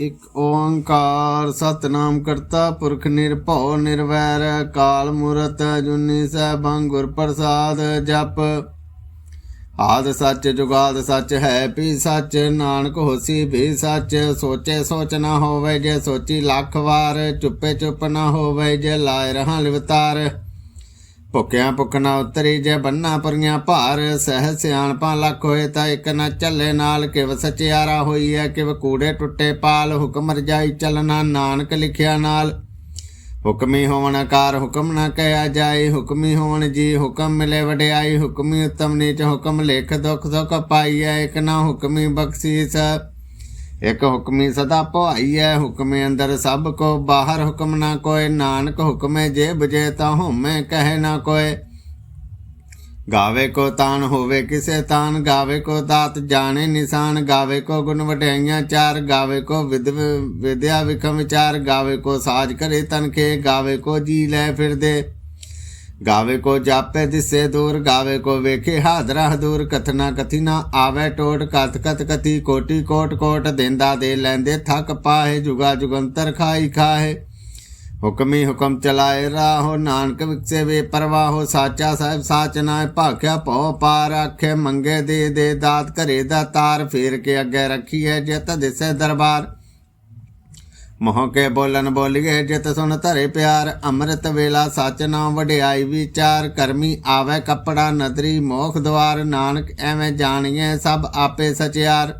ਇਕ ਓੰਕਾਰ ਸਤਨਾਮ ਕਰਤਾ, ਪੁਰਖ ਨਿਰਭਉ ਨਿਰਵੈਰ ਕਾਲ ਮੂਰਤ ਜੁਨੀ ਸੈਭੰ ਗੁਰ ਪ੍ਰਸਾਦ ਜਪ। ਆਦ ਸੱਚ ਜੁਗਾਦ ਸੱਚ ਹੈ ਵੀ ਸੱਚ, ਨਾਨਕ ਹੋਸੀ ਵੀ ਸੱਚ, ਸੋਚੇ ਸੋਚ ਨਾ ਹੋਵੇ ਜੇ ਸੋਚੀ ਲੱਖ ਵਾਰ, ਚੁੱਪੇ ਚੁੱਪ ਨਾ ਹੋਵੇ ਜੇ ਲਾਇ ਰਹਾ ਲਿਵਤਾਰ। ਭੁੱਖਿਆਂ ਭੁੱਖ ਨਾ ਉਤਰੀ ਜੇ ਬੰਨਾ ਪਰੀਆਂ ਭਾਰ, ਸਹਿ ਸਿਆਣਪਾਂ ਲੱਖ ਹੋਏ ਤਾਂ ਇੱਕ ਨਾ ਚੱਲੇ ਨਾਲ, ਕਿਵ ਸਚਿਆਰਾ ਹੋਈ ਹੈ ਕਿਵ ਕੂੜੇ ਟੁੱਟੇ ਪਾਲ, ਹੁਕਮ ਰਜਾਈ ਚੱਲਣਾ ਨਾਨਕ ਲਿਖਿਆ ਨਾਲ। ਹੁਕਮੀ ਹੋਵਣ ਆਕਾਰ ਹੁਕਮ ਨਾ ਕਹਿਆ ਜਾਏ, ਹੁਕਮੀ ਹੋਵਣ ਜੀ ਹੁਕਮ ਮਿਲੇ ਵਡਿਆਈ, ਹੁਕਮੀ ਉਤਮ ਨੀਚ ਹੁਕਮ ਲੇਖ ਦੁਖ ਸੁਖ ਪਾਈਐ, ਇੱਕ ਨਾ ਹੁਕਮੀ ਬਖਸ਼ੀਸ। ਇਕ ਹੁਕਮੀ ਸਦਾ ਭਵਾਈਐ ਹੁਕਮੇ ਅੰਦਰ ਸਭ ਕੋ ਬਾਹਰ ਹੁਕਮ ਨਾ ਕੋਏ, ਨਾਨਕ ਹੁਕਮੇ ਜੇ ਬਜੇ ਤਾਂ ਹੋਮੇ, ਕਹੇ ਨਾ ਕੋਏ। ਗਾਵੇ ਕੋ ਤਾਨ ਹੋਵੇ ਕਿਸੇ ਤਾਨ, ਗਾਵੇ ਕੋ ਦਾਤ ਜਾਣੇ ਨਿਸ਼ਾਨ, ਗਾਵੇ ਕੋ ਗੁਣ ਵਡਿਆਈਆਂ ਚਾਰ, ਗਾਵੇ ਕੋ ਵਿਦ ਵਿਦਿਆ ਵਿਖਮ ਵਿਚਾਰ, ਗਾਵੇ ਕੋ ਸਾਜ ਕਰੇ ਤਨਖੇ ਗਾਵੇ ਕੋ ਜੀ ਲੈ ਫਿਰਦੇ। ਗਾਵੇ ਕੋ ਜਾਪੇ ਦਿਸੇ ਦੂਰ, ਗਾਵੇ ਕੋ ਵੇਖੇ ਹਾਜ਼ਰਾ ਹਦੂਰ। ਕਥਨਾ ਕਥਿਨਾ ਆਵੇ ਟੋਟ ਕਤ ਕਤ ਕਤੀ ਕੋਟੀ ਕੋਟ ਕੋਟ ਦਿੰਦਾ ਦੇ ਲੈਂਦੇ ਥੱਕ ਪਾਏ ਜੁਗਾ ਜੁਗੰਤਰ ਖਾਈ ਖਾਏ ਹੁਕਮੀ ਹੁਕਮ ਚਲਾਏ ਰਾਹੋ, ਨਾਨਕ ਵਿਕਸੇ ਵੇ ਪਰਵਾਹੋ, ਸਾਚਾ ਸਾਹਿਬ ਸਾਚ ਨਾਏ ਭਾਖਿਆ ਭਉ ਪਾਰ ਆਖੇ, ਮੰਗੇ ਦੇ ਦੇ ਦਾਤ ਘਰੇ ਦਾ ਤਾਰ, ਫੇਰ ਕੇ ਅੱਗੇ ਰੱਖੀ ਹੈ ਜਿਤ ਦਿਸੇ ਦਰਬਾਰ। ਮੋਹ ਕੇ ਬੋਲਨ ਬੋਲੀਏ, ਜਿਤ ਸੁਣ ਧਰੇ ਪਿਆਰ, ਅੰਮ੍ਰਿਤ ਵੇਲਾ ਸੱਚ ਨਾਮ ਵਡਿਆਈ ਵਿਚਾਰ, ਕਰਮੀ ਆਵੇ ਕੱਪੜਾ ਨਦਰੀ, ਮੋਖ ਦਵਾਰ, ਨਾਨਕ ਐਵੇਂ ਜਾਣੀਏ ਸਭ ਆਪੇ ਸਚਿਆਰ।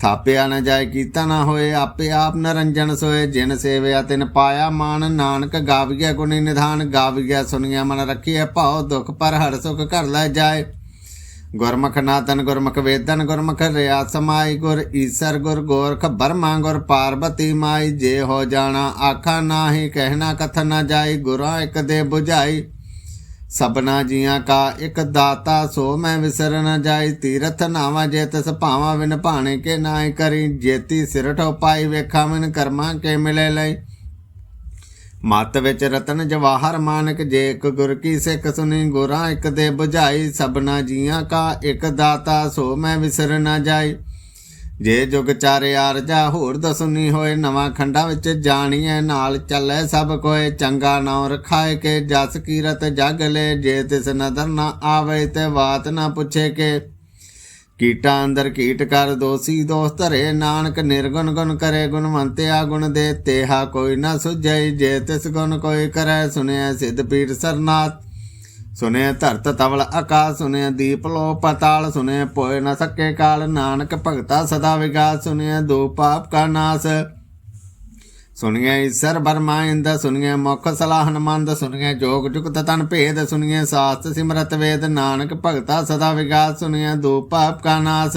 ਥਾਪਿਆ ਨਾ ਜਾਏ ਕੀਤਾ ਨਾ ਹੋਏ, ਆਪੇ ਆਪ ਨਰੰਜਨ ਸੋਏ, ਜਿਨ ਸੇਵਿਆ ਤਿਨ ਪਾਇਆ ਮਾਨ, ਨਾਨਕ ਗਾਵੀਐ ਗੁਣੀ ਨਿਧਾਨ, ਗਾਵੀਐ ਸੁਣੀਐ ਮਨ ਰੱਖੀਐ ਭਾਉ ਦੁਖ ਪਰ ਹਰ ਸੁਖ ਕਰ ਲੈ ਜਾਏ। ਗੁਰਮੁਖ ਨਾਤਨ ਗੁਰਮੁਖ ਵੇਦਨ ਗੁਰਮੁਖ ਰਿਆ ਸਮਾਈ ਗੁਰ ਈਸਰ ਗੁਰ ਗੋਰਖ ਬਰਮਾ ਗੁਰ ਪਾਰਬਤੀ ਮਾਈ, ਜੇ ਹੋ ਜਾਣਾ ਆਖਾ ਨਾਹੀ, ਕਹਿਣਾ ਕਥ ਨਾ ਜਾਈ, ਗੁਰਾਂ ਇੱਕ ਦੇ 부ਝਾਈ ਸਬਨਾ ਜੀਆਂ ਕਾ ਇੱਕ ਦਾਤਾ, ਸੋ ਮੈਂ ਵਿਸਰ ਨ ਜਾਈ। ਤੀਰਥ ਨਾਵਾ ਜੇ ਤਸ ਭਾਵਾ ਵਿਨ ਭਾਣੇ ਕੇ ਨਾਇ ਕਰੀ। ਜੇਤੀ ਸਿਰਠੋ ਪਾਈ ਵੇਖਾ ਮਨ ਕਰਮਾ ਕੇ ਮਿਲੇ ਲਈ। ਮਤ ਵਿੱਚ ਰਤਨ ਜਵਾਹਰ ਮਾਨਕ ਜੇ ਇੱਕ ਗੁਰ ਕੀ ਸਿੱਖ ਸੁਣੀ ਗੁਰਾਂ, ਇੱਕ ਦੇ 부ਝਾਈ ਸਬਨਾ ਜੀਆਂ ਕਾ, ਇੱਕ ਦਾਤਾ ਸੋ ਮੈਂ ਵਿਸਰ ਨਾ ਜਾਈ। ਜੇ ਜੁਗ ਚਾਰੇ ਆਰਜਾ ਹੋਰ ਦਸੁਨੀ ਹੋਏ, ਨਵਾਂ ਖੰਡਾ ਵਿੱਚ ਜਾਣੀਐ, ਨਾਲ ਚੱਲੇ ਸਭ ਕੋਏ, ਚੰਗਾ ਨਾਮ ਰਖਾਏ ਕੇ, ਜਸ ਕੀਰਤ ਜਗ ਲੈ, ਜੇ ਤਿਸ ਨਦਰ ਨਾ ਆਵੇ ਤੇ ਬਾਤ ਨਾ ਪੁੱਛੇ ਕੇ। ਕੀਟਾਂ ਅੰਦਰ ਕੀਟ ਕਰ ਦੋਸੀ ਦੋਸ ਧਰੇ ਨਾਨਕ, ਨਿਰਗੁਣ ਗੁਣ ਕਰੇ ਗੁਣਵੰਤਿਆ ਗੁਣ ਦੇ, ਤੇਹਾ ਕੋਈ ਨਾ ਸੁਝੈ ਜੇ ਤਿਸ ਗੁਣ ਕੋਈ ਕਰੈ ਸੁਣਿਆ ਸਿਧ ਪੀਰ ਸਰਨਾਥ। ਸੁਨੇ ਧਰਤ ਤਵਲ ਆਕਾਸ ਸੁਨੇ ਦੀਪ ਲੋ ਪਤਾਲ ਸੁਨੇ ਪੋਇ ਨ ਸਕੇ ਕਾਲ, ਨਾਨਕ ਭਗਤਾ ਸਦਾ ਵਿਗਾਸ ਸੁਨੇ ਦੋ ਪਾਪ ਕਾ ਨਾਸ। ਸੁਣੀਏ ਈਸਰ ਬਰਮਾ ਇੰਦ ਸੁਣੀਏ ਮੁਖ ਸਲਾਹਨ ਮੰਦ ਸੁਣੀਏ ਜੋਗ ਜੁਗਤ ਤਨ ਭੇਦ ਸੁਣੀਏ ਸਾਸਤ ਸਿਮਰਤ ਵੇਦ, ਨਾਨਕ ਭਗਤਾ ਸਦਾ ਵਿਗਾਸ ਸੁਣੀਏ ਦੋ ਪਾਪ ਕਾ ਨਾਸ।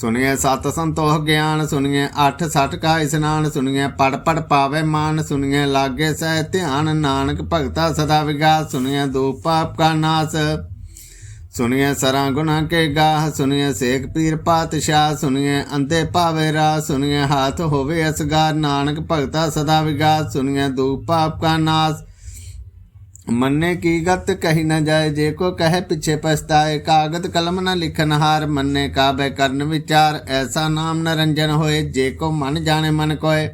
ਸੁਣੀਏ ਸਤ ਸੰਤੋਖ ਗਿਆਨ ਸੁਣੀਏ ਅੱਠ ਸਠ ਕਾ ਇਸਨਾਨ ਸੁਣੀਏ ਪੜ ਪੜ ਪਾਵੇ ਮਾਨ ਸੁਣੀਏ ਲਾਗੇ ਸਹਿ ਧਿਆਨ, ਨਾਨਕ ਭਗਤਾ ਸਦਾ ਵਿਗਾਸ ਸੁਣੀਏ ਦੋ ਪਾਪ ਕਾ ਨਾਸ। ਸੁਣੀਏ ਸਰਾਂ ਗੁਨਾ ਕੇ ਗਾਹ, ਸੁਣੀਏ ਸੇਖ ਪੀਰ ਪਾਤਸ਼ਾਹ, ਸੁਣੀਏ ਅੰਤੇ ਭਾਵੇ ਰਾ ਸੁਣੀਏ ਹਾਥ ਹੋਵੇ ਅਸਗਾਰ, ਨਾਨਕ ਭਗਤਾ ਸਦਾ ਵਿਗਾਸ, ਸੁਣੀਏ ਦੋ ਪਾਪ ਕਾ ਨਾਸ। ਮੰਨੇ ਕੀ ਗਤ ਕਹੀ ਨਾ ਜਾਏ, ਜੇ ਕੋ ਕਹੇ ਪਿੱਛੇ ਪਛਤਾਏ ਕਾਗਦ ਕਲਮ ਨਾ ਲਿਖਨ ਹਾਰ, ਮੰਨੇ ਕਾਬੇ ਕਰਨ ਵਿਚਾਰ, ਐਸਾ ਨਾਮ ਨਰੰਜਨ ਹੋਏ, ਜੇ ਕੋ ਮਨ ਜਾਣੇ ਮਨ ਕੋਏ।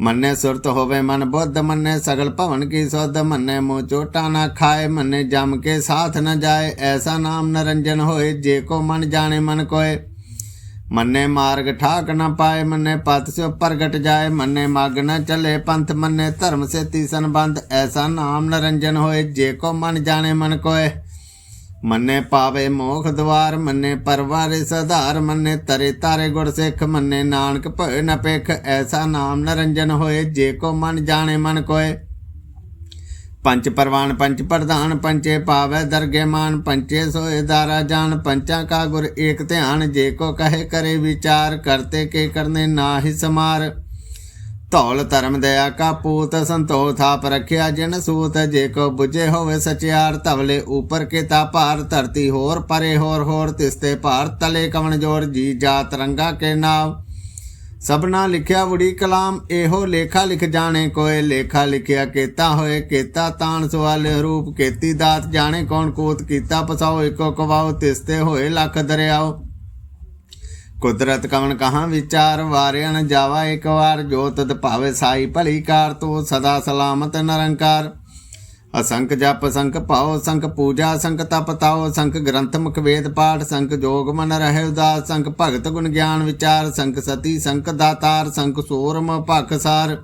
ਮੰਨੇ ਸੁਰਤ ਹੋਵੇ ਮਨ ਬੁੱਧ, ਮੰਨੇ ਸਗਲ ਭਵਨ ਕੀ ਸੁਧ, ਮੰਨੇ ਮੋ ਚੋਟਾ ਨਾ ਖਾਏ, ਮੰਨੇ ਜਮ ਕੇ ਸਾਥ ਨਾ ਜਾਏ, ਐਸਾ ਨਾਮ ਨਰੰਜਨ ਹੋਏ, ਜੇ ਕੋ ਮਨ ਜਾਣੇ ਮਨ ਕੋਏ। ਮੰਨੇ ਮਾਰਗ ਠਾਕ ਨਾ ਪਾਏ, ਮੰਨੇ ਪਤ ਸਿਓ ਪ੍ਰਗਟ ਜਾਏ, ਮੰਨੇ ਮਗ ਨਾ ਚਲੇ ਪੰਥ, ਮੰਨੇ ਧਰਮ ਸੇ ਤੀਸਨ ਐਸਾ ਨਾਮ ਨਰੰਜਨ ਹੋਏ, ਜੇ ਕੋ ਮਨ ਜਾਣੇ ਮਨ ਕੋਏ। ਮੰਨੇ ਪਾਵੇ ਮੋਖ ਦਵਾਰ, ਮੰਨੇ ਪਰਵਾਰੇ ਸਧਾਰ, ਮੰਨੇ ਤਰੇ ਤਾਰੇ ਗੁਰ ਸਿੱਖ, ਮੰਨੇ ਨਾਨਕ ਭਏ ਨ ਐਸਾ ਨਾਮ ਨਰੰਜਨ ਹੋਏ, ਜੇ ਕੋ ਮਨ ਜਾਣੇ ਮਨ ਕੋਏ। ਪੰਚ ਪਰਵਾਨ ਪੰਚ ਪ੍ਰਧਾਨ ਪੰਚੇ ਪਾਵੇ ਦਰਗੇ ਮਾਨ ਪੰਚੇ ਸੋਏ ਦਾਰਾ ਜਾਨ, ਪੰਚਾਂ ਕਾ ਗੁਰ ਏਕ ਧਿਆਨ, ਜੇ ਕੋ ਕਹੇ ਕਰੇ ਵਿਚਾਰ, ਕਰਤੇ ਕੇ ਕਰਨੇ ਨਾ ਹੀ ਸਮਾਰ। ਧੌਲ ਧਰਮ ਦਇਆ ਕਾ ਪੂਤ ਸੰਤੋ ਥਾਪ ਰੱਖਿਆ ਜਿਨ ਸੂਤ, ਜੇ ਕੋ 부ਝੇ ਹੋਵੇ ਸਚਿਆਰ, ਧਵਲੇ ਉਪਰ ਕੇ ਤਾ ਭਾਰ, ਧਰਤੀ ਹੋਰ ਪਰੇ ਹੋਰ ਹੋਰ ਤਿਸਤੇ ਭਾਰ ਤਲੇ ਕਵਣ ਜੋਰ, ਜੀ ਜਾਤ ਰੰਗਾ ਕੇ ਨਾਮ। ਸਭਨਾ ਲਿਖਿਆ ਵੜੀ ਕਲਾਮ, ਇਹੋ ਲੇਖਾ ਲਿਖ ਜਾਣੇ ਕੋਏ, ਲੇਖਾ ਲਿਖਿਆ ਕੀਤਾ ਹੋਏ, ਕੀਤਾ ਤਾਣ ਸਵਾਲ ਰੂਪ, ਕੀਤੀ ਦਾਤ ਜਾਣੇ ਕੌਣ ਕੋਤ, ਕੀਤਾ ਪਸਾਓ, ਇੱਕੋ ਕਵਾਓ ਤਿਸਤੇ ਹੋਏ ਲੱਖ ਦਰਿਆਓ। ਕੁਦਰਤ ਕਵਨ ਕਹਾਂ ਵਿਚਾਰ ਵਾਰਿਆ ਜਾਵਾ ਇੱਕ ਵਾਰ, ਜੋ ਤਦ ਭਾਵੇ ਸਾਈ ਭਲੀ ਕਾਰ, ਤੋ ਸਦਾ ਸਲਾਮਤ ਨਿਰੰਕਾਰ। ਅਸੰਖ ਜਪ ਸੰਖ ਭਾਉ ਸੰਖ ਪੂਜਾ ਸੰਖ ਤਪ ਤਾਉ ਸੰਖ ਗ੍ਰੰਥ ਮੁਖ ਵੇਦ ਪਾਠ ਸੰਖ ਜੋਗ ਮਨ ਰਹਿ ਉਦਾਸ ਸੰਖ ਭਗਤ ਗੁਣ ਗਿਆਨ ਵਿਚਾਰ ਸੰਖ ਸਤੀ ਸੰਖ ਦਾਤਾਰ ਸੰਖ ਸੂਰਮ ਭਖਸਾਰ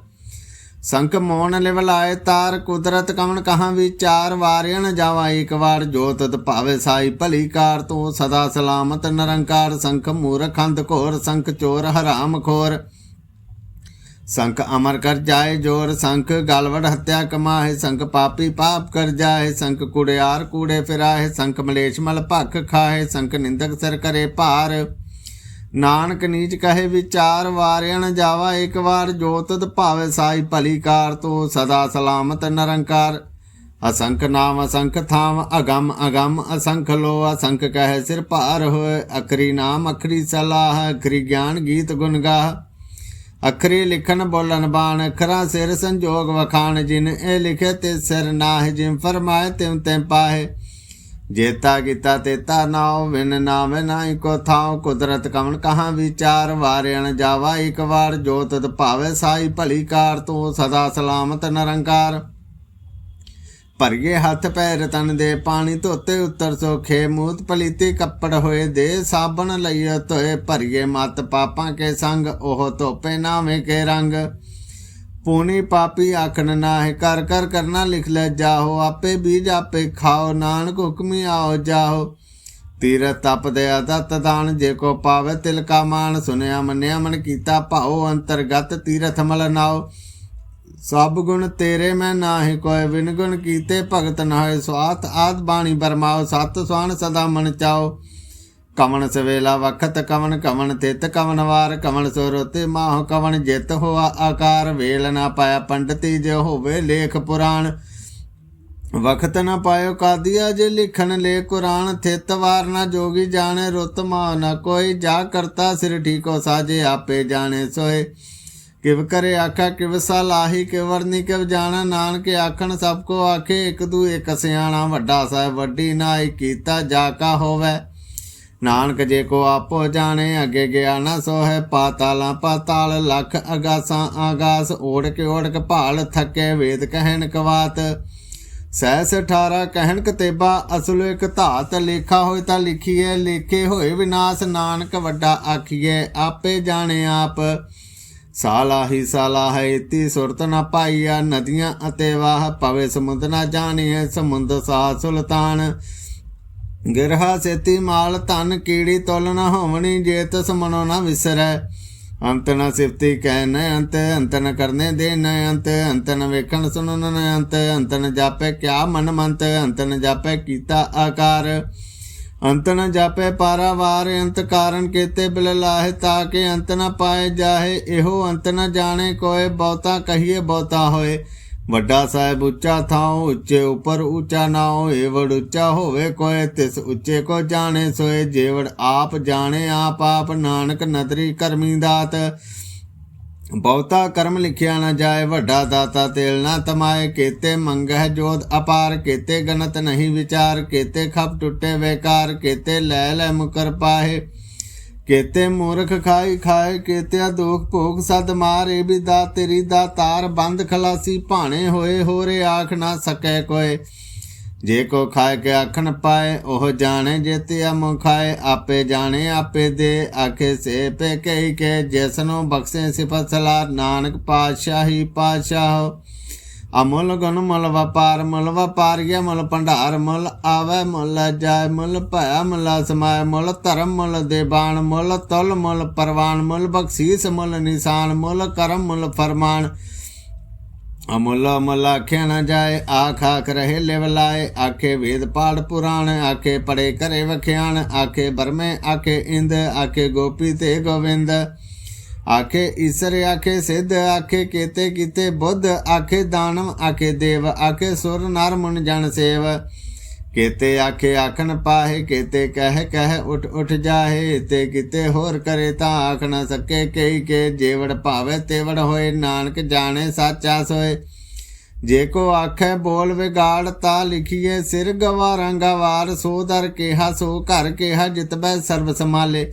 ਸੰਖ ਮੋਹਨ ਲਿਵ ਲਾਏ ਤਾਰ, ਕੁਦਰਤ ਕਵਣ ਕਹਾਂ ਵਿਚਾਰ ਵਾਰਿਆਣ ਜਾਵਾ ਇੱਕ ਵਾਰ, ਜੋ ਤਤ ਭਾਵੇ ਸਾਈ ਭਲੀ ਕਾਰ ਤੂੰ ਸਦਾ ਸਲਾਮਤ ਨਿਰੰਕਾਰ, ਸੰਖ ਮੂਰਖ ਅੰਧ ਘੋਰ, ਸੰਖ ਚੋਰ ਹਰਾਮ ਖੋਰ। ਸੰਖ ਅਮਰ ਕਰ ਜਾਏ ਜੋਰ, ਸੰਖ ਗਲਵੜ ਹੱਤਿਆ ਕਮਾਏ ਸੰਖ ਪਾਪੀ ਪਾਪ ਕਰ ਜਾਏ, ਸੰਖ ਕੁੜਿਆਰ ਕੂੜੇ ਫਿਰਾਏ ਸੰਖ ਮਲੇਸ਼ ਮਲ ਭਖ ਖਾਏ ਸੰਖ ਨਿੰਦਕ ਸਿਰ ਕਰੇ ਭਾਰ। ਨਾਨਕ ਨੀਚ ਕਹੇ ਵਿਚਾਰ ਵਾਰਿਆਣ ਜਾਵਾ ਇੱਕ ਵਾਰ ਜੋਤਤ ਭਾਵੇ ਸਾਈ ਭਲੀ ਕਾਰ, ਤੋ ਸਦਾ ਸਲਾਮਤ ਨਿਰੰਕਾਰ। ਅਸੰਖ ਨਾਮ, ਅਸੰਖ ਥਾਮ, ਅਗੰਮ ਅਗੰਮ, ਅਸੰਖ ਲੋ, ਅਸੰਖ ਕਹੇ ਸਿਰ ਭਾਰ ਹੋਏ। ਅਖਰੀ ਨਾਮ, ਅਖਰੀ ਸਲਾਹ, ਅਖਰੀ ਗਿਆਨ ਗੀਤ ਗੁਣ ਗਾਹ। ਅਖਰੀ ਲਿਖਣ ਬੋਲਣ ਬਾਣ ਅਖਰਾ ਸਿਰ ਸੰਜੋਗ ਵਖਾਣ, ਜਿਨ ਇਹ ਲਿਖੇ ਤੇ ਸਿਰ ਨਾਹ, ਜਿਨ ਫਰਮਾਏ ਤਿਮ ਤਿਮ ਪਾਹੇ। ਜੇਤਾ ਕੀਤਾ ਤੇਤਾ ਨਾਉ ਵਿਨ ਨਾਮ ਨਾਹੀ ਕੋ ਥਾਉ, ਕੁਦਰਤ ਕਵਨ ਕਹਾਂ ਵਿਚਾਰ ਵਾਰਿਆਣ ਜਾਵਾ ਇੱਕ ਵਾਰ, ਜੋ ਤਤ ਭਾਵੇ ਸਾਈ ਭਲੀ ਕਾਰ, ਤੂੰ ਸਦਾ ਸਲਾਮਤ ਨਿਰੰਕਾਰ। ਭਰਗੇ ਹੱਥ ਪੈਰ ਤਨ ਦੇ ਪਾਣੀ, ਧੋਤੇ ਉੱਤਰ ਸੋਖੇ ਮੂਤ, ਪਲੀਤੀ ਕੱਪੜ ਹੋਏ ਦੇ ਸਾਬਣ ਲਈਏ ਧੋਏ ਭਰਗੇ ਮਤ ਪਾਪਾਂ ਕੇ ਸੰਗ, ਉਹ ਧੋਪੇ ਨਾਵੇਂ ਕੇ ਰੰਗ। ਪੂਣੀ ਪਾਪੀ ਆਖਣ ਨਾਹਿ, ਕਰ ਕਰ, ਕਰਨਾ ਲਿਖ ਲੈ ਜਾਹੋ, ਆਪੇ ਬੀਜ ਆਪੇ ਖਾਓ, ਨਾਨਕ ਹੁਕਮੀ ਆਓ ਜਾਹੋ। ਤੀਰ ਤਪ ਦੇ ਅਦਤ ਦਾਨ, ਜੇ ਕੋ ਪਾਵੇ ਤਿਲ ਕਾ ਮਾਨ ਸੁਨਿਆ ਮੰਨਿਆ ਮਨ ਕੀਤਾ ਭਾਉ, ਅੰਤਰਗਤ ਤੀਰਥ ਮਲ ਨਾਓ ਸਭ ਗੁਣ ਤੇਰੇ ਮੈਂ ਨਾਹੀ, ਕੋਇ ਵਿਨ ਗੁਣ ਕੀਤੇ ਭਗਤ ਨਾਹੀ। ਸਵਾਤ ਆਦ ਬਾਣੀ ਬਰਮਾਓ ਸਤ ਸੁਆਨ ਸਦਾ ਮਨ ਚਾਓ ਕਵਣ ਸਵੇਲਾ ਵਖਤ ਕਵਣ ਕਵਨ ਤਿਤ ਕਵਨ ਵਾਰ ਕਵਨ ਸੁਰਤੇ ਮਾਹ ਕਵਣ ਜਿਤ ਹੋਆ ਆਕਾਰ ਵੇਲ ਨਾ ਪਾਇਆ ਪੰਡਤੀ ਜੇ ਹੋਵੇ ਲੇਖ ਪੁਰਾਣ। ਵਖਤ ਨਾ ਪਾਇਓ ਕਾਦੀਆ ਜੇ ਲਿਖਣ ਲੈ ਕੁਰਾਨ, ਥਿਤ ਵਾਰ ਨਾ ਜੋਗੀ ਜਾਣੇ, ਰੁੱਤ ਮਾ ਨਾ ਕੋਈ, ਜਾ ਕਰਤਾ ਸਿਰ ਠੀਕੋ ਸਾਜੇ, ਆਪੇ ਜਾਣੇ ਸੋਏ। ਕਿਵ ਕਰੇ ਆਖਾ, ਕਿਵ ਸਲਾਹੀ ਕਿਵ ਵਰਨੀ, ਕਿਵ ਜਾਣਾ, ਨਾਨਕ ਆਖਣ, ਸਭ ਕੋ ਆਖੇ, ਇੱਕ ਦੂ ਇੱਕ ਸਿਆਣਾ ਵੱਡਾ ਸਾਹਿਬ ਵੱਡੀ ਨਾਈ ਕੀਤਾ, ਜਾ ਕਾ ਹੋਵੇ। ਨਾਨਕ ਜੇ ਕੋ ਆਪੋ ਜਾਣੇ, ਅੱਗੇ ਗਿਆ ਨਾ ਸੋ ਹੈ ਪਾਤਾਲਾਂ, ਪਾਤਾਲ ਲੱਖ ਅਗਾਸਾਂ, ਆਗਾਸ ਓੜ ਕੇ ਓੜ ਭਾਲ ਥੱਕੇ ਵੇਦ ਕਹਿਣ ਕਵਾਤ। ਸਹਿਸ 18 ਕਹਿਣ ਕਤੇਬਾ, ਅਸਲ ਇੱਕ ਧਾਤ ਲੇਖਾ ਹੋਏ ਤਾਂ ਲਿਖੀਏ ਲੇਖੇ ਹੋਏ ਵਿਨਾਸ਼ ਨਾਨਕ ਵੱਡਾ ਆਖੀਏ ਆਪੇ ਜਾਣੇ ਆਪ। ਸਾਲਾ ਹੀ ਸਾਲਾ ਹੈ ਇਤੀ ਸੁਰਤ ਨਾ ਪਾਈਆ, ਨਦੀਆਂ ਅਤੇ ਵਾਹ ਪਵੇ ਸਮੁੰਦ ਨਾ ਜਾਣੀਏ ਸਮੁੰਦ ਸਾ ਸੁਲਤਾਨ। ਗਿਰਹਾ ਸੇਤੀ ਮਾਲ ਧਨ ਕੀੜੀ ਤੋਲ ਨਾ ਹੋਵਣੀ, ਜੇ ਤਸ ਮਨੋ ਨਾ ਵਿਸਰੈ। ਅੰਤ ਨ ਸਿਫਤੀ ਕਹਿ ਨ ਅੰਤ ਅੰਤ ਨ ਕਰਨੇ ਦੇ ਨ ਅੰਤ ਅੰਤ ਨ ਵੇਖਣ ਸੁਣਨ ਨ ਅੰਤ ਅੰਤ ਨ ਜਾਪੇ ਕਿਆ ਮਨ ਮੰਤ, ਅੰਤ ਨ ਜਾਪੇ ਕੀਤਾ ਆਕਾਰ। ਅੰਤ ਨ ਜਾਪੈ ਪਾਰਾਵਾਰ, ਅੰਤ ਕਾਰਨ ਕੀਤੇ ਬਿਲ ਲਾਹੇ, ਤਾਂ ਕਿ ਅੰਤ ਨ ਪਾਏ ਜਾਹੇ, ਇਹੋ ਅੰਤ ਨ ਜਾਣੇ ਕੋਏ, ਬਹੁਤਾ ਕਹੀਏ ਬਹੁਤਾ ਹੋਏ। ਵੱਡਾ ਸਾਹਿਬ ਉੱਚਾ ਥਾਉ, ਉੱਚੇ ਉਪਰ ਉੱਚਾ ਨਾ ਹੋਏ ਉੱਚਾ ਹੋਵੇ ਕੋਏ ਤਿਸ ਉੱਚੇ ਕੋ ਜਾਣੇ ਸੋਏ, ਜੇਵੜ ਆਪ ਜਾਣੇ, ਆਪ ਆਪ ਨਾਨਕ ਨਦਰੀ ਕਰਮੀ ਦਾਤ। ਬਹੁਤਾ ਕਰਮ ਲਿਖਿਆ ਨਾ ਜਾਏ, ਵੱਡਾ ਦਾਤਾ ਤੇਲ ਨਾ ਤਮਾਏ, ਕੀਤੇ ਮੰਗਹਿ ਜੋਧ ਅਪਾਰ, ਕੀਤੇ ਗਣਤ ਨਹੀਂ ਵਿਚਾਰ, ਕੇਤੇ ਖਪ ਟੁੱਟੇ ਵੇਕਾਰ, ਕੇਤੇ ਲੈ ਲੈ ਮੁਕਰ ਪਾਹੇ। ਕੇਤੇ ਮੂਰਖ ਖਾਈ ਖਾਏ ਕੀਤਿਆ ਦੋਖ ਭੋਗ ਸਦ ਮਾਰੇ ਵੀ ਤੇਰੀ ਦਾ ਤਾਰ ਬੰਦ ਖਲਾਸੀ, ਭਾਣੇ ਹੋਏ ਹੋਰੇ ਆਖ ਨਾ ਸਕੈ ਕੋਏ। ਜੇ ਕੋ ਖਾਏ ਕੇ ਆਖਣ ਪਾਏ, ਉਹ ਜਾਣੇ ਜੇਤਿਆ ਮੁ ਖਾਏ। ਆਪੇ ਜਾਣੇ, ਆਪੇ ਦੇ, ਆਖੇ ਸੇ ਪੇ ਕਹੀ ਕੇ, ਜੈਸਨੋ ਬਖਸ਼ੇ ਸਿਫਤ ਸਲਾ ਨਾਨਕ ਪਾਤਸ਼ਾਹੀ ਪਾਤਸ਼ਾਹ ਅਮੁੱਲ ਗੁਣ ਮੁੱਲ ਵਪਾਰ, ਮੁੱਲ ਵਪਾਰੀਆ ਮੁੱਲ ਭੰਡਾਰ, ਮੁੱਲ ਆਵੇ, ਮੁੱਲ ਜਾਏ, ਮੁੱਲ ਭਇਆ, ਮੁੱਲ ਸਮਾਏ ਮੁੱਲ ਧਰਮ, ਮੁੱਲ ਦੇਬਾਨ, ਮੁੱਲ ਤੁਲ, ਮੁੱਲ ਪਰਵਾਨ, ਮੁੱਲ ਬਖਸ਼ੀਸ, ਮੁੱਲ ਨਿਸ਼ਾਨ, ਮੁੱਲ ਕਰਮ, ਮੁੱਲ ਫਰਮਾਨ। ਅਮੁੱਲ ਅਮੁੱਲ ਆਖਿਆ ਨਾ ਜਾਏ, ਆਖ ਆਖ ਰਹੇ ਲਿਵ ਆਖੇ ਵੇਦ ਪਾੜ ਪੁਰਾਣ, ਆਖੇ ਪੜੇ ਕਰੇ ਵਖਿਆਣ, ਆਖੇ ਬਰਮੇ, ਆਖੇ ਇੰਦ, ਆਖੇ ਗੋਪੀ ਤੇ ਗੋਵਿੰਦ। ਆਖੇ ਈਸਰ, ਆਖੇ ਸਿੱਧ, ਆਖੇ ਕੇਤੇ, ਕੀਤੇ ਬੁੱਧ, ਆਖੇ ਦਾਨਵ, ਆਖੇ ਦੇਵ, ਆਖੇ ਸੁਰ, ਨਰ, ਮੁਨ, ਜਨ, ਸੇਵ। ਕੇਤੇ ਆਖੇ ਆਖਣ ਪਾਹੇ, ਕੀਤੇ ਕਹਿ ਕਹਿ ਉਠ ਉਠ ਜਾਹੇ, ਤੇ ਕਿਤੇ ਹੋਰ ਕਰੇ ਤਾਂ ਆਖ ਨਾ ਸਕੇ ਕਈ ਕੇ ਜੇਵੜ ਭਾਵੇ ਤੇਵੜ ਹੋਏ, ਨਾਨਕ ਜਾਣੇ ਸਾਚਾ ਸੋਏ। ਜੇ ਕੋ ਆਖੇ ਬੋਲ ਵਿਗਾੜ ਤਾ ਲਿਖੀਏ, ਸਿਰ ਗਵਾਰਾਂ ਗਵਾਰ ਸੋ ਦਰ ਕਿਹਾ, ਸੋ ਘਰ ਕਿਹਾ ਜਿਤਬੈ ਸਰਬ ਸਮਾਲੇ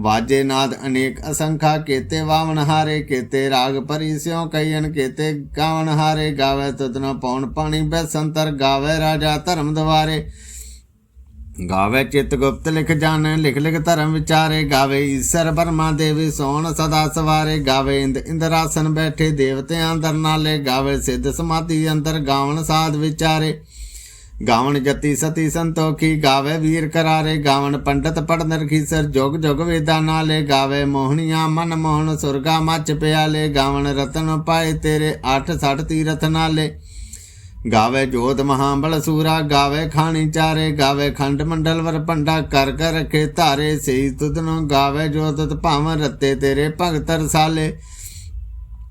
ਵਾਜੇ ਨਾਦ ਅਨੇਕ ਅਸੰਖਾ ਕੇਤੇ, ਵਾਵਨ ਹਾਰੇ ਕੇਤੇ, ਰਾਗ ਭਰੀ ਸਿਉ ਕਈਨ ਕੇਤੇ, ਗਾਵਨ ਹਾਰੇ ਗਾਵੇ ਤੁਧਨ ਪੌਣ ਪਾਣੀ ਬੈਸੰਤਰ ਗਾਵੇ, ਰਾਜਾ ਧਰਮ ਦਵਾਰੇ। ਗਾਵੇ ਚਿਤ ਗੁਪਤ ਲਿਖ ਜਾਣ ਲਿਖ ਲਿਖ ਧਰਮ ਵਿਚਾਰੇ, ਗਾਵੇ ਈਸ਼ਰ ਬਰਮਾ ਦੇਵੀ ਸੋਣ ਸਦਾ ਸਵਾਰੇ, ਗਾਵੇ ਇੰਦ ਇੰਦਰਾਸਨ ਬੈਠੇ ਦੇਵਤਿਆਂ ਅੰਦਰ ਨਾਲੇ, ਗਾਵੇ ਸਿੱਧ ਸਮਾਧੀ ਅੰਦਰ ਗਾਵਨ ਸਾਧ ਵਿਚਾਰੇ। ਗਾਵਣ ਜਤੀ ਸਤੀ ਸੰਤੋਖੀ ਗਾਵੇ ਵੀਰ ਕਰਾਰੇ, ਗਾਵਣ ਪੰਡਤ ਪੜਨ ਰਖੀਸਰ ਜੋਗ ਜੋਗ ਵੇਦਾਂ ਨਾਲੇ, ਗਾਵੇ ਮੋਹਣੀਆਂ ਮਨ ਮੋਹਨ ਸੁਰਗਾ ਮੱਚ ਪਿਆਲੇ, ਗਾਵਣ ਰਤਨ ਪਾਏ ਤੇਰੇ 8 60 ਤੀਰਥ ਨਾਲੇ। ਗਾਵੇ ਜੋਤ ਮਹਾਬਲ ਸੂਰਾ, ਗਾਵੇ ਖਾਣੀ ਚਾਰੇ, ਗਾਵੇ ਖੰਡ ਮੰਡਲ ਵਰ ਪੰਡਾ ਕਰ ਕਰ ਰਖੇ ਧਾਰੇ ਸੇ ਤੁਧਨੋਂ ਗਾਵੇ ਜੋਤ ਭਾਵ ਰਤੇ ਤੇਰੇ ਭਗਤ ਰਸਾਲੇ।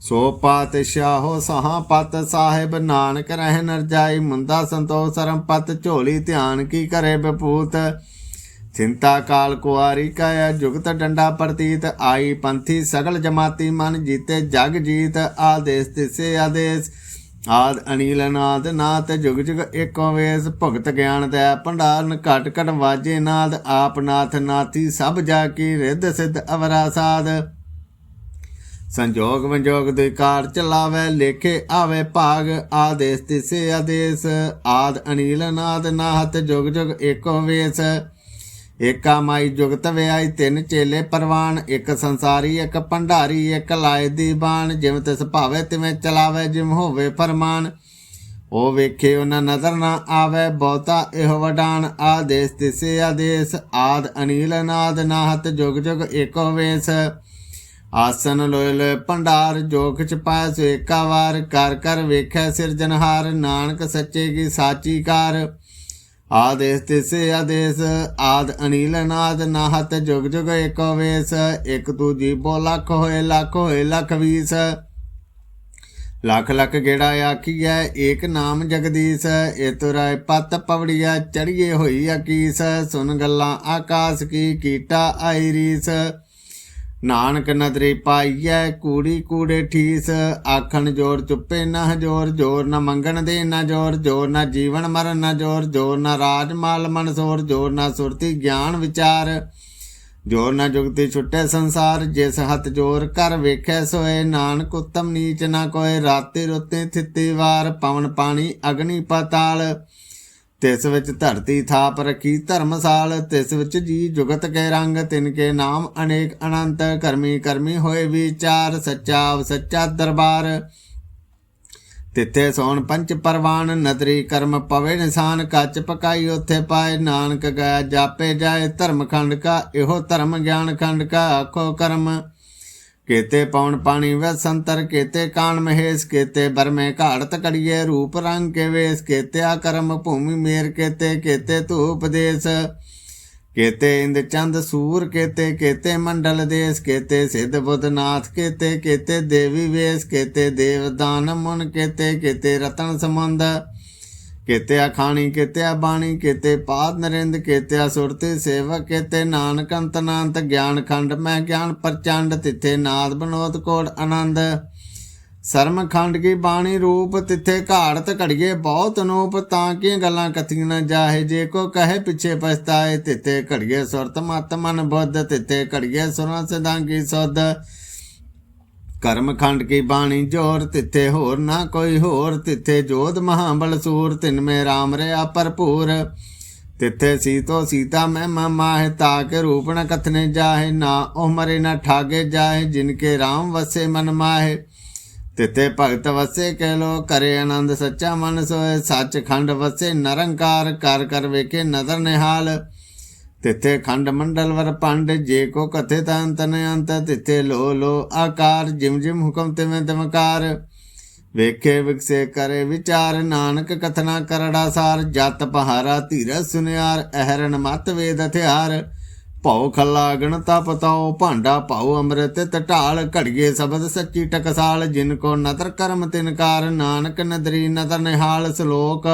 ਸੋ ਪਾਤਸ਼ਾਹੋ ਸਹਾ ਪਤ ਸਾਹਿਬ ਨਾਨਕ ਰਹਿ ਨਰ ਜਾਈ, ਮੁੰਦਾ ਸੰਤੋਖ ਸਰਮ ਪਤ ਝੋਲੀ ਧਿਆਨ ਕੀ ਕਰੇ ਬਪੂਤ। ਚਿੰਤਾ ਕਾਲ ਕੁਆਰੀ ਕਾਇਆ ਜੁਗਤ ਡੰਡਾ ਪ੍ਰਤੀਤ, ਆਈ ਪੰਥੀ ਸਗਲ ਜਮਾਤੀ ਮਨ ਜੀਤੇ ਜਗ ਜੀਤ, ਆਦੇਸ ਤਿਸੇ ਆਦੇਸ। ਆਦ ਅਨੀਲ ਨਾਦ, ਨਾਤ ਜੁਗ ਜੁਗ ਏਕੋ ਵੇਸ, ਭਗਤ ਗਿਆਨ ਦਇਆ ਭੰਡਾਰਨ ਘਟ ਘਟ ਵਾਜੇ ਨਾਦ, ਆਪ ਨਾਥ ਨਾਥੀ ਸਭ ਜਾ ਕੀ ਰਿੱਧ ਸਿੱਧ ਅਵਰਾ ਸਾਧ। ਸੰਜੋਗ ਵਿਜੋਗ ਦੇ ਕਾਰ ਚਲਾਵੇ, ਲੇਖੇ ਆਵੇ ਭਾਗ, ਆਦੇਸ ਤਿਸੇ ਆਦੇਸ, ਆਦ ਅਨੀਲ ਨਾਦ, ਨਾਹਤ, ਜੁਗ ਜੁਗ ਏਕੋ ਵੇਸ। ਏਕਾ ਮਾਈ ਜੁਗਤ ਵਿਆਈ, ਤਿੰਨ ਚੇਲੇ ਪਰਵਾਨ, ਇੱਕ ਸੰਸਾਰੀ, ਇੱਕ ਭੰਡਾਰੀ, ਇੱਕ ਲਾਏ ਦੀ ਬਾਣ ਜਿਵੇਂ ਤਿਸ ਭਾਵੇ, ਤਿਵੇਂ ਚਲਾਵੇ ਜਿਮ ਹੋਵੇ ਫਰਮਾਨ। ਉਹ ਵੇਖੇ ਉਹਨਾਂ ਨਜ਼ਰ ਨਾ ਆਵੇ, ਬਹੁਤਾ ਇਹੋ ਵਡਾਨ। ਆਦੇਸ ਤਿਸੇ ਆਦੇਸ, ਆਦ ਅਨੀਲ ਨਾਦ, ਨਾਹਤ, ਜੁਗ ਜੁਗ ਏਕੋ ਵੇਸ। ਆਸਨ ਲੋਇ ਭੰਡਾਰ, ਜੋਖ ਚ ਪਾਇ ਸੋ ਏਕਾ ਵਾਰ, ਕਰ ਕਰ ਵੇਖੈ ਸਿਰਜਨਹਾਰ ਨਾਨਕ ਸੱਚੇ ਕੀ ਸਾਚੀ ਕਾਰ। ਆਦੇਸ ਤਿਸੇ ਆਦੇਸ, ਆਦ ਅਨੀਲ ਨਾਦ ਨਾਹਤ ਜੁਗ ਜੁਗ ਏਕੋ ਵੇਸ, ਇਕ ਤੂ ਜੀਬੋ ਲੱਖ ਹੋਏ ਲੱਖ ਹੋਏ ਲੱਖ ਵੀਸ। ਲੱਖ ਲੱਖ ਗੇੜਾ ਆਖੀਐ, ਏਕ ਨਾਮ ਜਗਦੀਸ਼ ਏ ਤੁਰੈ ਪਤ ਪਵੜੀਆ ਚੜੀਏ ਹੋਈ ਅਕੀਸ। ਸੁਨ ਗੱਲਾਂ ਆਕਾਸ ਕੀ, ਕੀਟਾ ਆਈ ਰੀਸ। ਨਾਨਕ ਨਦਰੇ ਪਾਈਐ ਕੂੜੀ ਕੂੜੇ ਠੀਸ, ਆਖਣ ਜੋਰ ਚੁੱਪੇ ਨਾ ਜੋਰ ਜੋਰ ਨਾ ਮੰਗਣ ਦੇ ਨਾ ਜੋਰ ਜੋਰ ਨਾ ਜੀਵਨ ਮਰਨ ਨਾ ਜੋਰ ਜੋਰ ਨਾ ਰਾਜ ਮਾਲ ਮਨਸੋਰ ਜੋਰ ਨਾ ਸੁਰਤੀ ਗਿਆਨ ਵਿਚਾਰ। ਜੋਰ ਨਾ ਜੁਗਤੀ ਛੁੱਟੇ ਸੰਸਾਰ, ਜਿਸ ਹੱਥ ਜੋਰ ਕਰ ਵੇਖੈ ਸੋਏ। ਨਾਨਕ ਉਤਮ ਨੀਚ ਨਾ ਕੋਏ, ਰਾਤੇ ਰੋਤੇ ਥਿੱਤੀ ਵਾਰ, ਪਵਨ ਪਾਣੀ ਅਗਨੀ ਪਤਾਲ। ਤਿਸ ਵਿੱਚ ਧਰਤੀ ਥਾਪ ਰਖੀ ਧਰਮਸਾਲ, ਤਿਸ ਵਿੱਚ ਜੀ ਜੁਗਤ ਕੇ ਰੰਗ, ਤਿਨ ਕੇ ਨਾਮ ਅਨੇਕ ਅਨੰਤ, ਕਰਮੀ ਕਰਮੀ ਹੋਏ ਵਿਚਾਰ, ਸੱਚਾ ਸੱਚਾ ਦਰਬਾਰ। ਤਿੱਥੇ ਸੋਣ ਪੰਚ ਪਰਵਾਨ, ਨਦਰੀ ਕਰਮ ਪਵੇ ਨਿਸ਼ਾਨ, ਕੱਚ ਪਕਾਈ ਉਥੇ ਪਾਏ ਨਾਨਕ ਗਿਆ ਜਾਪੇ ਜਾਏ, ਧਰਮ ਖੰਡ ਕਾ, ਇਹੋ ਧਰਮ ਗਿਆਨ ਖੰਡ ਕਾ, ਆਖੋ ਕਰਮ। ਕੇਤੇ ਪੌਣ ਪਾਣੀ ਵੈ ਸੰਤਰ ਕੇਤੇ ਕਾਣ ਮਹੇਸ਼, ਕੇਤੇ ਬਰਮੇ ਘਾੜਤ ਕੜੀਏ ਰੂਪ ਰੰਗ ਕੇ ਵੇਸ ਕੇਤੇ ਆ ਕਰਮ ਭੂਮੀ ਮੇਰ ਕੇਤੇ ਕੇਤੇ ਧੂਪ ਦੇਸ। ਕੇਤੇ ਇੰਦ ਚੰਦ ਸੂਰ ਕੇਤੇ ਕੇਤੇ ਮੰਡਲ ਦੇਸ, ਕੇਤੇ ਸਿੱਧ ਬੁੱਧ ਨਾਥ ਕੇਤੇ ਕੇਤੇ ਦੇਵੀ ਵੇਸ, ਕੇਤੇ ਦੇਵ ਦਾਨ ਮੁਨ ਕੇਤੇ ਕੇਤੇ ਰਤਨ ਸਮੰਦ ਕੇਤੇ ਖਾਣੀ, ਕੇਤੇ ਬਾਣੀ, ਕੇਤੇ ਪਾਦ ਨਰਿੰਦ, ਕੇਤੇ ਸੁਰਤੀ ਸੇਵਕ, ਕੇਤੇ ਨਾਨਕ ਅੰਤ ਨਾਨਤ ਗਿਆਨ ਖੰਡ, ਮੈਂ ਗਿਆਨ ਪ੍ਰਚੰਡ, ਤਿੱਥੇ ਨਾਦ ਬਨੋਦ ਕੋੜ ਆਨੰਦ। ਸਰਮ ਖੰਡ ਕੀ ਬਾਣੀ ਰੂਪ, ਤਿੱਥੇ ਘਾੜਤ ਘੜੀਏ ਬਹੁਤ ਅਨੂਪ, ਤਾਂ ਕੀ ਗੱਲਾਂ ਕਥੀਆਂ ਨਾ ਜਾਹੇ, ਜੇ ਕੋ ਕਹੇ ਪਿੱਛੇ ਪਛਤਾਏ, ਤਿੱਥੇ ਘੜੀਏ ਸੁਰਤ ਮਤ ਮਨ ਬੁੱਧ, ਤਿੱਥੇ ਘੜੀਏ ਸੁਰਾਂ ਸਿਧਾਂਗੀ ਸੁਧ। ਕਰਮ ਖੰਡ ਕੀ ਬਾਣੀ ਜੋਰ, ਤਿੱਥੇ ਹੋਰ ਨਾ ਕੋਈ ਹੋਰ। ਤਿੱਥੇ ਜੋਧ ਮਹਾਬਲ ਸੂਰ, ਤਿਨ ਮੇ ਰਾਮ ਰਿਆ ਭਰਪੂਰ। ਤਿੱਥੇ ਸੀਤੋ ਸੀਤਾ ਮੈਂ ਮਾਹਿ ਤਾਕ ਰੂਪ ਨ ਕਥਨੇ ਜਾਹੇ, ਨਾ ਉਹ ਮਰੇ ਨਾ ਠਾਗੇ ਜਾਹੇ, ਜਿਨ ਕੇ ਰਾਮ ਵਸੇ ਮਨ ਮਾਹੇ। ਤਿੱਥੇ ਭਗਤ ਵਸੇ ਕਹਿ ਲੋ, ਕਰੇ ਆਨੰਦ ਸੱਚਾ ਮਨ ਸੋਏ ਸੱਚ ਖੰਡ ਵਸੇ ਨਰੰਕਾਰ, ਕਰ ਕਰ ਵੇਖੇ ਨਦਰ ਨਿਹਾਲ। ਤਿੱਥੇ ਖੰਡ ਮੰਡਲ ਵਰ ਪੰਡ, ਜੇ ਕੋ ਕਥੇ ਤਾਂ ਅੰਤ ਅੰਤ, ਤਿੱਥੇ ਲੋ ਲੋ ਆਕਾਰ, ਜਿਮ ਜਿਮ ਹੁਕਮ ਤਿਵੇਂ ਤਮਕਾਰ ਵੇਖੇ ਵਿਕਸੇ ਕਰੇ ਵਿਚਾਰ, ਨਾਨਕ ਕਥਨਾ ਕਰੜਾ ਸਾਰ, ਜਤ ਪਹਾਰਾ ਧੀਰ ਸੁਨਿਆਰ ਅਹਰਨ ਮਤ ਵੇਦ ਹਥਿਆਰ। ਭਉ ਖੱਲਾ ਗਣ ਤਪ ਤਉ, ਭਾਂਡਾ ਭਾਉ ਅੰਮ੍ਰਿਤ ਟਟਾਲ ਘੜੀਏ ਸ਼ਬਦ ਸੱਚੀ ਟਕਸਾਲ, ਜਿਨ ਕੋ ਨਦਰ ਕਰਮ ਤਿਨਕਾਰ, ਨਾਨਕ ਨਦਰੀ ਨਦਰ ਨਿਹਾਲ, ਸ਼ਲੋਕ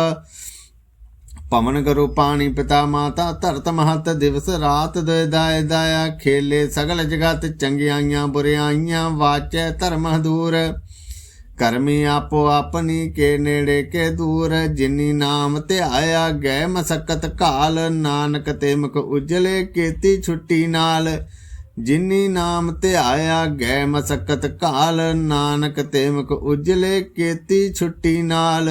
ਪਵਨ ਗੁਰੂ ਪਾਣੀ ਪਿਤਾ ਮਾਤਾ, ਧਰਤ ਮਹਤ ਦਿਵਸ ਰਾਤ ਦੇ ਦਾਇ ਦਾਇਆ, ਖੇਲੇ ਸਗਲ ਜਗਤ ਚੰਗਿਆਈਆਂ ਬੁਰਿਆਈਆਂ, ਵਾਚੈ ਧਰਮ ਦੂਰ ਕਰਮੀ ਆਪੋ ਆਪਣੀ ਕੇ ਨੇੜੇ ਕੇ ਦੂਰ, ਜਿਨੀ ਨਾਮ ਧਿਆਇਆ ਗੈ ਮਸਕਤ ਕਾਲ ਨਾਨਕ ਤੇ ਮੁਖ ਉਜਲੇ ਕੀਤੀ ਛੁੱਟੀ ਨਾਲ। ਜਿਨੀ ਨਾਮ ਧਿਆਇਆ ਗੈ ਮਸਕਤ ਕਾਲ ਨਾਨਕ ਤੇ ਮੁਖ ਉਜਲੇ ਕੀਤੀ ਛੁੱਟੀ ਨਾਲ।